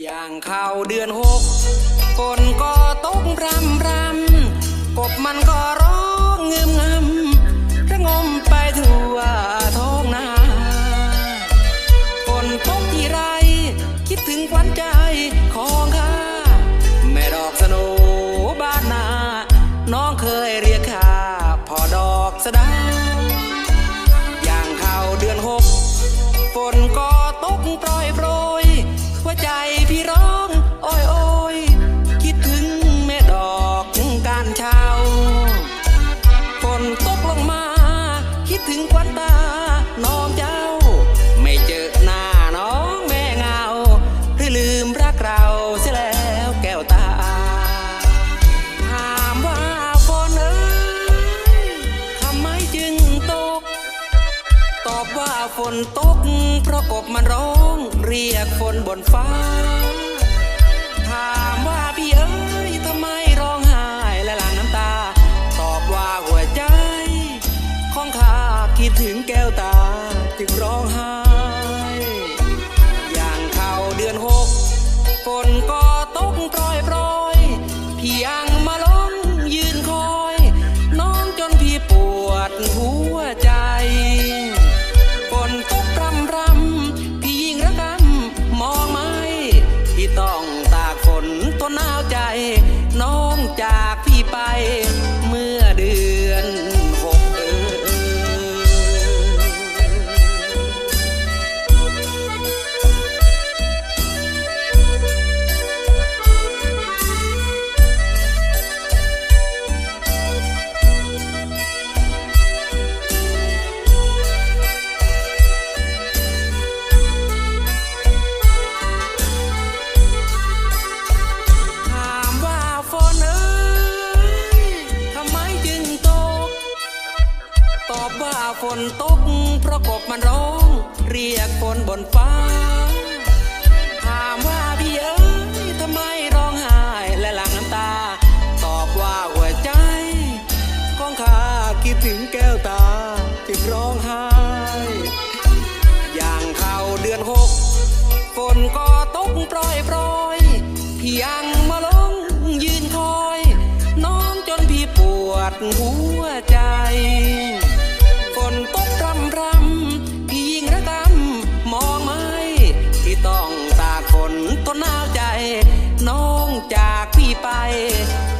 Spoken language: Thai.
อย่างเข้าเดือนหกฝนก็ตกรำรำกบมันก็ร้องเงืมงำระงมไปทั่วท้องนาฝนตกที่ไร คิดถึงขวัญใจของข้าแม่ดอกสโนบ้านนา น้องเคยเรียกข้าพอดอกสดา ถึงควันตา น้องเจ้า ไม่เจอหน้าน้องแม่เงาหรือลืมรักเราเสียแล้วแก้วตาถามว่าฝนเอ้ยทำไมจึงตก ตอบว่าฝนตก เพราะกบมันร้อง เรียกฝนบนฟ้า ถามว่าพี่เอ้ย แก้วตา ตอบว่าฝนตก เพราะกบมันร้อง เรียกฝนบนฟ้า ถามว่าพี่เอ้ยทำไมร้องไห้และหลั่งน้ำตา ตอบว่าหัวใจ ของข้าคิดถึงแก้วตาจึงร้องไห้อย่างเข้าเดือนหกฝนก็ตกโปรยโปรยพี่ยังมาลงยืนคอย น้องจนพี่ปวดหัว ฝ